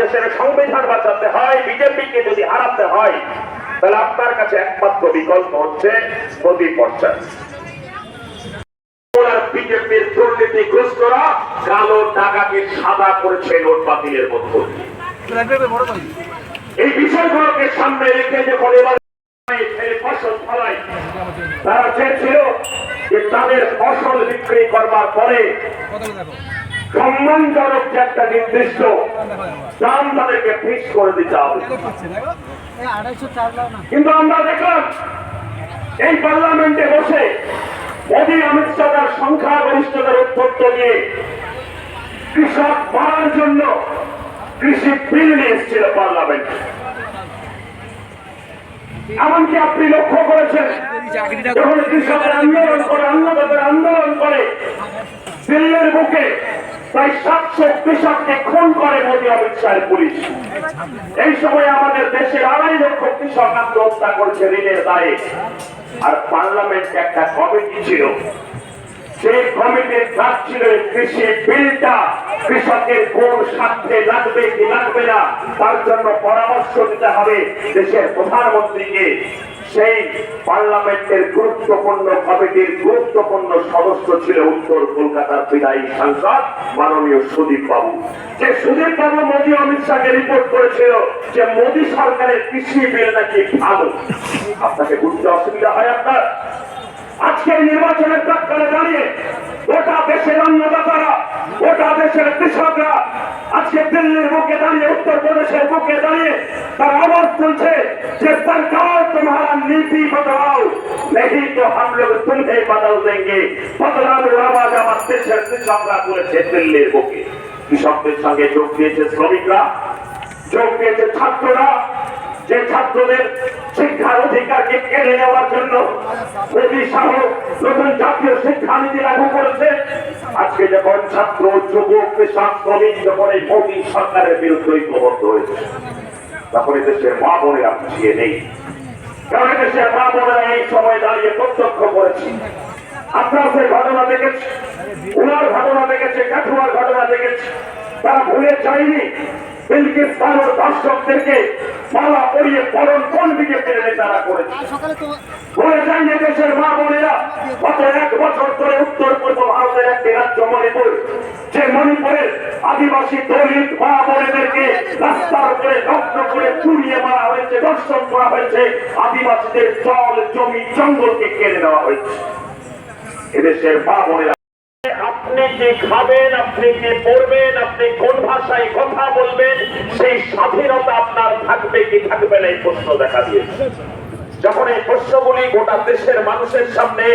দেশের সংবিধান বাঁচাতে হয়, বিজেপিকে যদি হারাতে হয়, তাহলে আপনার কাছে একমাত্র বিকল্প হচ্ছে মোদী পর্যায়। বিজেপির দুর্নীতিগ্রস্তরা কালো টাকাকে সাদা করেছে নোট বাতিলের মধ্য এই বিষয়গুলোকে সামনে রেখে ফসল ফলাই তারা চেয়েছিল যে তাদের ফসল বিক্রি করবার পরে সম্মানজনক যে একটা নির্দিষ্ট দাম তাদেরকে ফিক্স করে দিতে হবে। কিন্তু আমরা দেখলাম, এই পার্লামেন্টে বসে মোদী অমিত শাহ তার সংখ্যাগরিষ্ঠতার অধ্যক্ষ দিয়ে কৃষক মারার জন্য কৃষি বিল নিয়ে এসেছিল পার্লামেন্ট। এমনকি আপনি লক্ষ্য করেছেন, যখন কৃষকের আন্দোলন করে অন্নদাতার আন্দোলন করে দিল্লির বুকে প্রায় সাতশো কৃষককে খুন করে মোদী অমিত শাহের পুলিশ। এই সময় আমাদের দেশের আড়াই লক্ষ কৃষক আত্মহত্যা করছে ঋণের দায়ে। আর পার্লামেন্টে একটা কমিটি ছিল। সেই কমিটির কাজ ছিল কৃষি বিলটা কৃষকের কোন স্বার্থে লাগবে কি লাগবে না, তার জন্য পরামর্শ দিতে হবে দেশের প্রধানমন্ত্রীকে। সেই পার্লামেন্টের গুরুত্বপূর্ণ কমিটির গুরুত্বপূর্ণ সদস্য ছিল উত্তর কলকাতার বিদায়ী সাংসদ মাননীয় সুদীপ বাবু। যে সুদীপ বাবু মোদী অমিত শাহকে রিপোর্ট করেছিল যে মোদী সরকারের কৃষি বিল নাকি ভালো। আপনাকে বুঝতে অসুবিধা হয় আপনার? আজকে এই নির্বাচনের প্রাক্কালে দাঁড়িয়ে গোটা দেশের অন্নদাতারা, গোটা দেশের কৃষকরা আজকে দিল্লির বুকে দাঁড়িয়ে উত্তর প্রদেশের বুকে দাঁড়িয়ে তার আওয়াজ তুলছে যে সরকার তোমারা নীতি বদলাও नहीं तो हम लोग तुम्हें बदल देंगे বদলানোর আওয়াজ আমার দেশের কৃষকরা করেছে দিল্লির বুকে কৃষকদের সঙ্গে যোগ দিয়েছে শ্রমিকরা যোগ দিয়েছে ছাত্ররা যে ছাত্রদের শিক্ষার অধিকারকে কেড়ে নেওয়ার জন্য মোদী সহ নতুন জাতীয় শিক্ষানীতি লাগু করেছে আজকে যখন ছাত্র যুবক কৃষক শ্রমিক যখন এই মোদী সরকারের বিরুদ্ধে ঐক্যবদ্ধ হয়েছে তখন এই দেশের মা বোনেরা পিছিয়ে নেই কারণ এই মা বোনেরা এই সময় দাঁড়িয়ে প্রত্যক্ষ করেছি। আপনার যে ঘটনা দেখেছে উনার ঘটনা দেখেছে কাঠুয়ার ঘটনা দেখেছে তারা ভুলে যায়নি। বিলকিস বানোর দর্শকদেরকে মালা পরিয়ে পরন কোন বিজেপির নেতারা করেছে। সকালে বলে যায়নি দেশের মা বোনেরা। গত এক বছর ধরে উত্তর পূর্ব ভারতের একটি রাজ্য মণিপুর যে মণিপুরের আদিবাসী দলিত মা বোনেদেরকে রাস্তার উপরে নগ্ন করে পুড়িয়ে মারা হয়েছে দর্শন করা হয়েছে। আদিবাসীদের জল, জমি, জঙ্গলকে কেড়ে নেওয়া হয়েছে। এদেশের মা বোনেরা, আপনি কি খাবেন, আপনি কি পড়বেন, আপনি কোন ভাষায় কথা বলবেন, সেই স্বাধীনতা আপনার থাকবে কি থাকবে না এই প্রশ্ন দেখা দিয়েছে। যখন এই প্রশ্নগুলি গোটা দেশের মানুষের সামনে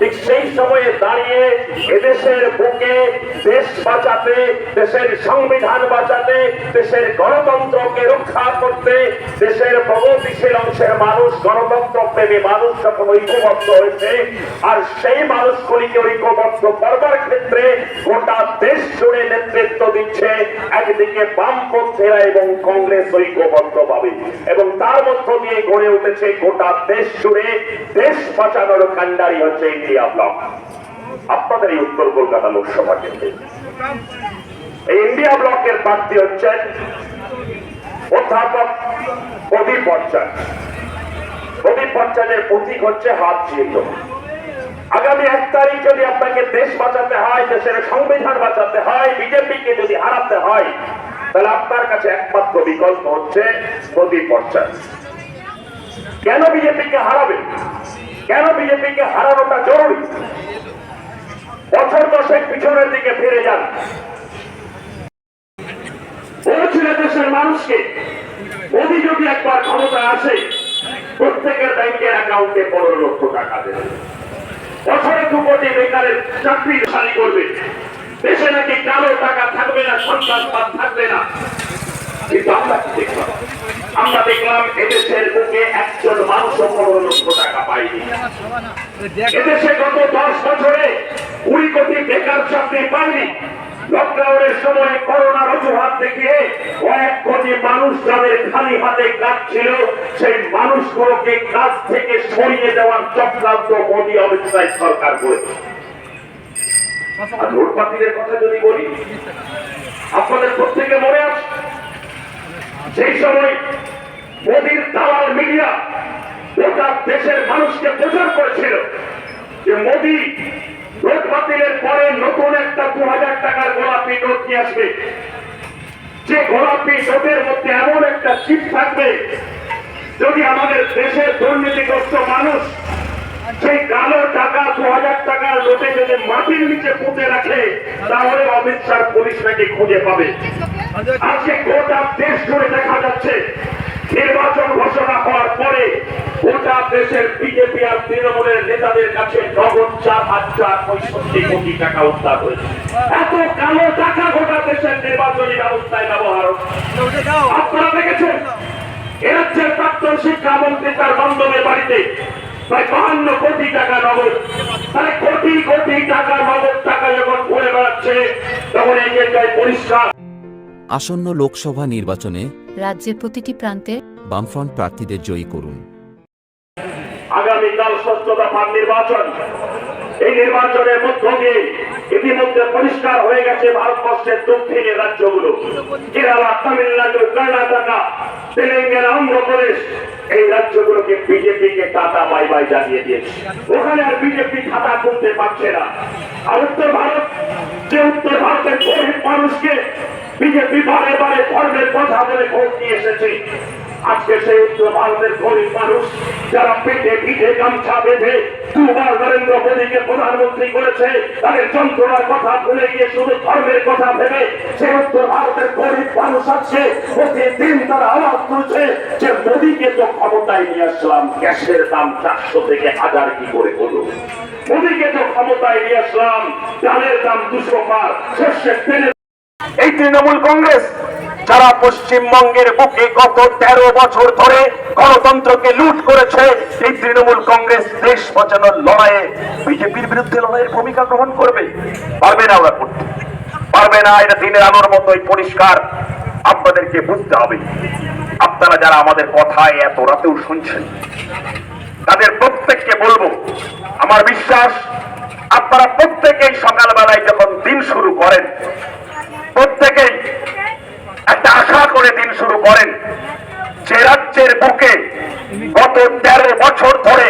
ঠিক সেই সময়ে দাঁড়িয়ে এদেশের বুকে দেশ বাঁচাতে, দেশের সংবিধান বাঁচাতে, দেশের গণতন্ত্রকে রক্ষা করতে, দেশের প্রগতিশীল অংশের মানুষ গণতন্ত্র প্রেমী মানুষ যখন ঐক্যবদ্ধ হয়েছে, আর সেই মানুষগুলিকে ঐক্যবদ্ধ করবার ক্ষেত্রে গোটা দেশ জুড়ে নেতৃত্ব দিচ্ছে একদিকে বামপন্থীরা এবং কংগ্রেস ঐক্যবদ্ধ ভাবে এবং তার মধ্য দিয়ে গড়ে উঠেছে গোটা দেশ জুড়ে দেশ বাঁচানোর কান্ডারি হচ্ছে ইন্ডিয়া ব্লক। আপনাদের এই উত্তর কলকাতা লোকসভা কেন্দ্রে। এই ইন্ডিয়া ব্লকের প্রার্থী হচ্ছেন অধ্যাপক প্রদীপ ভট্টাচার্য প্রদীপ ভট্টাচার্যের প্রতীক হচ্ছে হাত চিহ্ন আগামী এক তারিখ যদি আপনাকে দেশ বাঁচাতে হয়, দেশের সংবিধান বাঁচাতে হয়, বিজেপিকে যদি হারাতে হয়, তাহলে আপনার কাছে একমাত্র বিকল্প হচ্ছে প্রদীপ ভট্টাচার্য কেন বিজেপিকে হারাবে কেন বিজেপিকে হারানোটা জরুরি? বছর দশেক পিছনের দিকে ফিরে যান। বলেছিল দেশের মানুষকে, মোদী যদি একবার ক্ষমতা আসে, প্রত্যেকের ব্যাংকের অ্যাকাউন্টে পনেরো লক্ষ টাকা দেবে। বছরে দু কোটি বেকারের চাকরি খালি করবে। দেশে নাকি কালো টাকা থাকবে না, সন্ত্রাসবাদ থাকবে না। কিন্তু আমরা কি দেখলাম? আমরা দেখলাম এদেশের বুকে একজন মানুষও পনেরো লক্ষ টাকা পায়নি। এদেশে গত দশ বছরে কুড়ি কোটি বেকার চাকরি পায়নি। লকডাউনের সময় করোনার অজুহাত দেখিয়ে কয়েক কোটি মানুষ যাদের খালি হাতে কাজ ছিল, সেই মানুষগুলোকে কাজ থেকে সরিয়ে দেওয়ার চক্রান্ত মোদী অমিত শাহ সরকার করেছে। আর নোটপাতিদের কথা যদি বলি, আপনাদের প্রত্যেকে মনে আছে? সেই সময় মোদীর দালাল মিডিয়া গোটা দেশের মানুষকে প্রচার করেছিল যে মোদী নোট বাতিলের পরে নতুন একটা দু হাজার টাকার গোলাপি নোট নিয়ে আসবে। যে গোলাপি নোটের মধ্যে এমন একটা চিপ থাকবে, যদি আমাদের দেশের দুর্নীতিগ্রস্ত মানুষ সেই কালো টাকা দু হাজার টাকার নোটে যদি মাটির নিচে পুঁতে রাখে, তাহলে অমিত শাহ পুলিশ নাকি খুঁজে পাবে। আজকে গোটা দেশ জুড়ে দেখা যাচ্ছে। নির্বাচন ঘোষণা হওয়ার পরে গোটা দেশের বিজেপি আর তৃণমূলের নেতাদের কাছে নগদ চার হাজার পঁয়ষট্টি কোটি টাকা উদ্ধার হয়েছে। এত কালো টাকা গোটা দেশের নির্বাচনী ব্যবস্থায় ব্যবহার আপনারা দেখেছেন এরাজ্যের প্রাক্তন শিক্ষামন্ত্রী তার বান্ধবের বাড়িতে প্রায় বাহান্ন কোটি টাকা নগদ, তাহলে কোটি কোটি টাকা নগদ টাকা যখন ঘুরে বেড়াচ্ছে, তখন এই পরিষ্কার আসন্ন লোকসভা নির্বাচনে রাজ্যের প্রতিটি প্রান্তে বামফ্রন্ট প্রার্থীদের জয়ী করুন। আগামীকাল ষষ্ঠ দফার নির্বাচন। এই নির্বাচনের মধ্য দিয়ে ইতিমধ্যে পরিষ্কার হয়ে গেছে ভারতবর্ষের দক্ষিণের রাজ্যগুলো। কেরালা তামিলনাড়ু কর্ণাটকা তেলেঙ্গানা অন্ধ্রপ্রদেশ এই রাজ্যগুলোকে বিজেপি কে টাটা বাই বাই জানিয়ে দিয়েছে। ওখানে আর বিজেপি খাতা খুলতে পারছে না। আর উত্তর ভারত বিজেপি বারে বারে ধর্মের কথা বলে ভোট নিয়ে এসেছে। আজকে সেই উত্তর ভারতের গরিব মানুষ যারা পেটে পিঠে গামছা বেঁধে দুবার নরেন্দ্র মোদীকে প্রধানমন্ত্রী করেছে, তাদের যন্ত্রণার কথা ভুলে গিয়ে শুধু ধর্মের কথা ভেবে সেই উত্তর ভারতের গরিব মানুষ আছে, প্রতিদিন তারা আওয়াজ তুলছে যে মোদীকে তো ক্ষমতায় নিয়ে আসলাম, গ্যাসের দাম চারশো থেকে হাজার কি করে হলো? মোদীকে তো ক্ষমতায় নিয়ে আসলাম চালের দাম দুশো পার শস্যের এই তৃণমূল কংগ্রেস, যারা পশ্চিমবঙ্গের বুকে গত তেরো বছর ধরে গণতন্ত্রকে লুট করেছে, এই তৃণমূল কংগ্রেস দেশ বাঁচানোর লড়াইয়ে বিজেপির বিরুদ্ধে লড়াইয়ের ভূমিকা গ্রহণ করবে। পারবে না ওরা করতে। পারবে না এটা দিনের আলোর মতোই পরিষ্কার। আপনাদেরকে বুঝতে হবে, আপনারা যারা আমাদের কথায় এত রাতেও শুনছেন, তাদের প্রত্যেককে বলব, আমার বিশ্বাস, আপনারা প্রত্যেকেই সকালবেলায় যখন দিন শুরু করেন প্রত্যেকেই একটা আশা করে দিন শুরু করেন। যে রাজ্যের বুকে গত তেরো বছর ধরে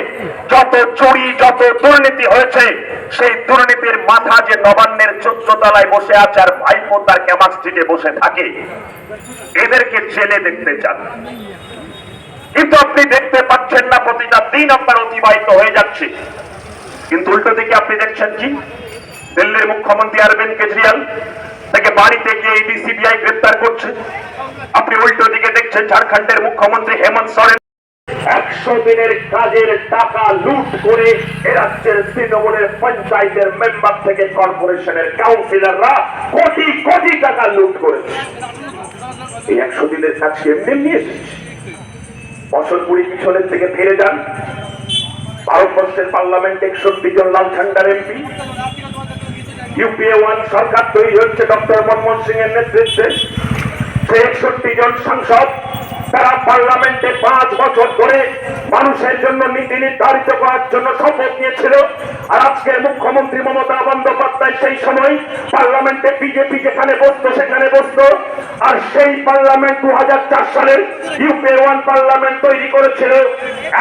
যত চুরি, যত দুর্নীতি হয়েছে, সেই দুর্নীতির মাথা যে নবান্নের চোদ্দ তলায় বসে আছে আর ভাইপো তার ক্যামাক বসে থাকে, এদেরকে জেলে দেখতে চান। কিন্তু আপনি দেখতে পাচ্ছেন না, প্রতিটা দিন আপনার অতিবাহিত হয়ে যাচ্ছে। কিন্তু উল্টো দিকে আপনি দেখছেন কি? দিল্লির মুখ্যমন্ত্রী অরবিন্দ কেজরিওয়াল তাকে বাড়িতে গিয়ে ইডি সিবিআই গ্রেপ্তার করছে। আপনি উল্টো দিকে দেখছেন ঝাড়খণ্ডের মুখ্যমন্ত্রী হেমন্ত সরেন। একশো দিনের কাজের টাকা লুট করে পঞ্চায়েতের মেম্বার থেকে কর্পোরেশনের কাউন্সিলররা কোটি কোটি টাকা লুট করেছে। এই একশো দিনের কাজ এমনি নিয়ে এসেছে। বছর কুড়ি পিছনের থেকে ফিরে যান। ভারতবর্ষের পার্লামেন্টে একষট্টি জন লাল ঝান্ডার এমপি। ইউপিএ ওয়ান সরকার তৈরি হচ্ছে ডক্টর মনমোহন সিং এর নেতৃত্বে একষট্টি জন সাংসদ, তারা পার্লামেন্টে পাঁচ বছর ধরে মানুষের জন্য নীতি নির্ধারিত করার জন্য শপথ নিয়েছিল। আর আজকের মুখ্যমন্ত্রী মমতা বন্দ্যোপাধ্যায় সেই সময় পার্লামেন্টে বিজেপি যেখানে বসতো, সেখানে বসতো। আর সেই পার্লামেন্ট দু হাজার চার সালের ইউপিএ ওয়ান পার্লামেন্ট তৈরি করেছিল।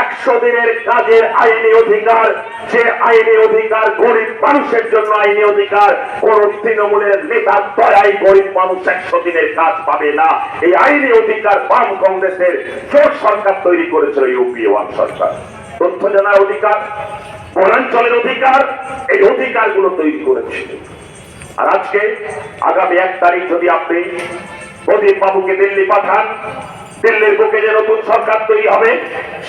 একশো দিনের কাজের আইনি অধিকার যে আইনি অধিকার গরিব মানুষের জন্য আইনি অধিকার। কোন তৃণমূলের নেতা দয়াই গরিব মানুষ একশো দিনের কাজ পাবে না। এই আইনি অধিকার বাম কংগ্রেসের জোট সরকার তৈরি করেছিল ইউপিএ ওয়ান সরকার। তথ্য জানার অধিকার বনাঞ্চলের অধিকার, এই অধিকারগুলো তৈরি করেছিল আর আজকে, আগামী এক তারিখ যদি আপনি প্রদীপ বাবুকে দিল্লি পাঠান, দিল্লির বুকে যে নতুন সরকার তৈরি হবে,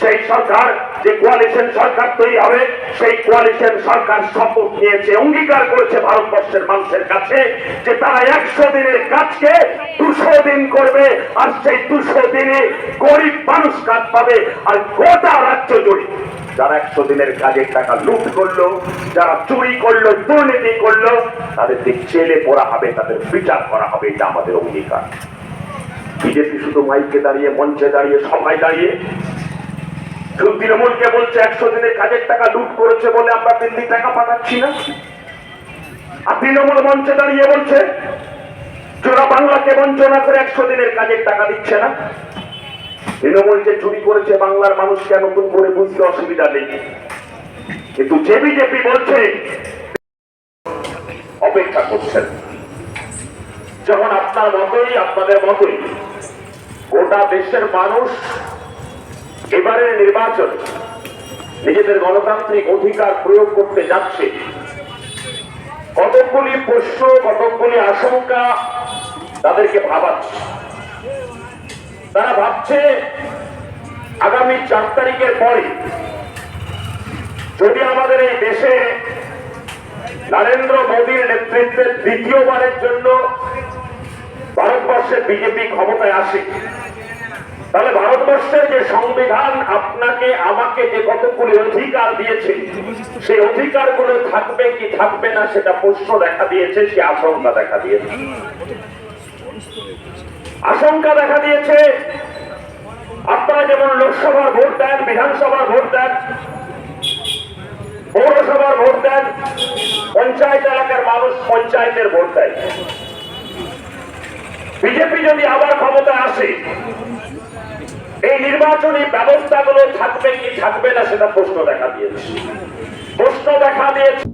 সেই সরকার, যে কোয়ালিশন সরকার তৈরি হবে, সেই কোয়ালিশন সরকার শপথ নিয়েছে, অঙ্গীকার করেছে ভারতবর্ষের মানুষের কাছে যে তারা একশো দিনের কাজকে দুশো দিন করবে, আর সেই দুশো দিনে গরিব মানুষ কাজ পাবে, আর গোটা রাজ্য জুড়ে। যারা একশো দিনের কাজের টাকা লুট করল, যারা চুরি করল, দুর্নীতি করল তাদেরকে জেলে পড়া হবে, তাদের বিচার করা হবে, এটা আমাদের অঙ্গীকার। বিজেপি শুধু মাইকে দাঁড়িয়ে, মঞ্চে দাঁড়িয়ে, সভায় দাঁড়িয়ে তৃণমূলকে বলছে, একশো দিনের কাজের টাকা লুট করেছে বলে আমরা দিল্লি টাকা পাঠাচ্ছি না। আর তৃণমূল মঞ্চে দাঁড়িয়ে বলছে, যারা বাংলাকে বঞ্চনা করে একশো দিনের কাজের টাকা দিচ্ছে না। তৃণমূল যে চুরি করেছে বাংলার মানুষকে নতুন করে বুঝতে অসুবিধা নেই। কিন্তু যে বিজেপি বলছে, অপেক্ষা করছেন। যখন আপনার মতোই, আপনাদের মতোই, গোটা দেশের মানুষ এবারের নির্বাচন নিজেদের গণতান্ত্রিক অধিকার প্রয়োগ করতে যাচ্ছে। কতকগুলি প্রশ্ন, কতকগুলি আশঙ্কা তাদেরকে ভাবাচ্ছে। তারা ভাবছে আগামী চার তারিখের পরে যদি আমাদের এই দেশে নরেন্দ্র মোদীর নেতৃত্বে দ্বিতীয়বারের জন্য ভারতবর্ষের বিজেপি ক্ষমতায় আসে, তাহলে ভারতবর্ষের যে সংবিধান আপনাকে, আমাকে যে কতগুলি অধিকার দিয়েছে, সেই অধিকারগুলো থাকবে কি থাকবে না সেটা প্রশ্ন দেখা দিয়েছে, সে আশঙ্কা দেখা দিয়েছে। আশঙ্কা দেখা দিয়েছে আপনারা যেমন লোকসভার ভোট দেন, বিধানসভার ভোট দেন, পৌরসভার ভোট দেন, পঞ্চায়েত এলাকার মানুষ পঞ্চায়েতের ভোট দেয়। বিজেপি যদি আবার ক্ষমতায় আসে, এই নির্বাচনী ব্যবস্থাগুলো থাকবে কি থাকবে না সেটা প্রশ্ন দেখা দিয়েছে। প্রশ্ন দেখা দিয়েছে।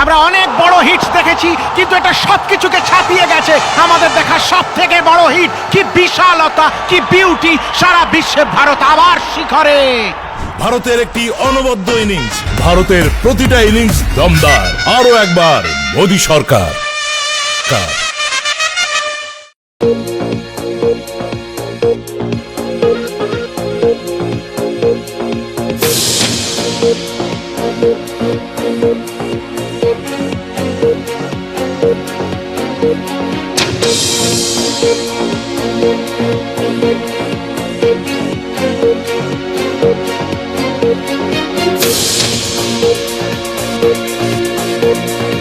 আমরা অনেক বড় হিট দেখেছি, কিন্তু এটা সবকিছুকে ছাপিয়ে গেছে। আমাদের দেখা সব থেকে বড় হিট কি বিশালতা, কি বিউটি সারা বিশ্বে ভারত আবার শিখরে। ভারতের একটি অনবদ্য ইনিংস ভারতের প্রতিটা ইনিংস দমদার। আরও একবার মোদী সরকার। Thank you.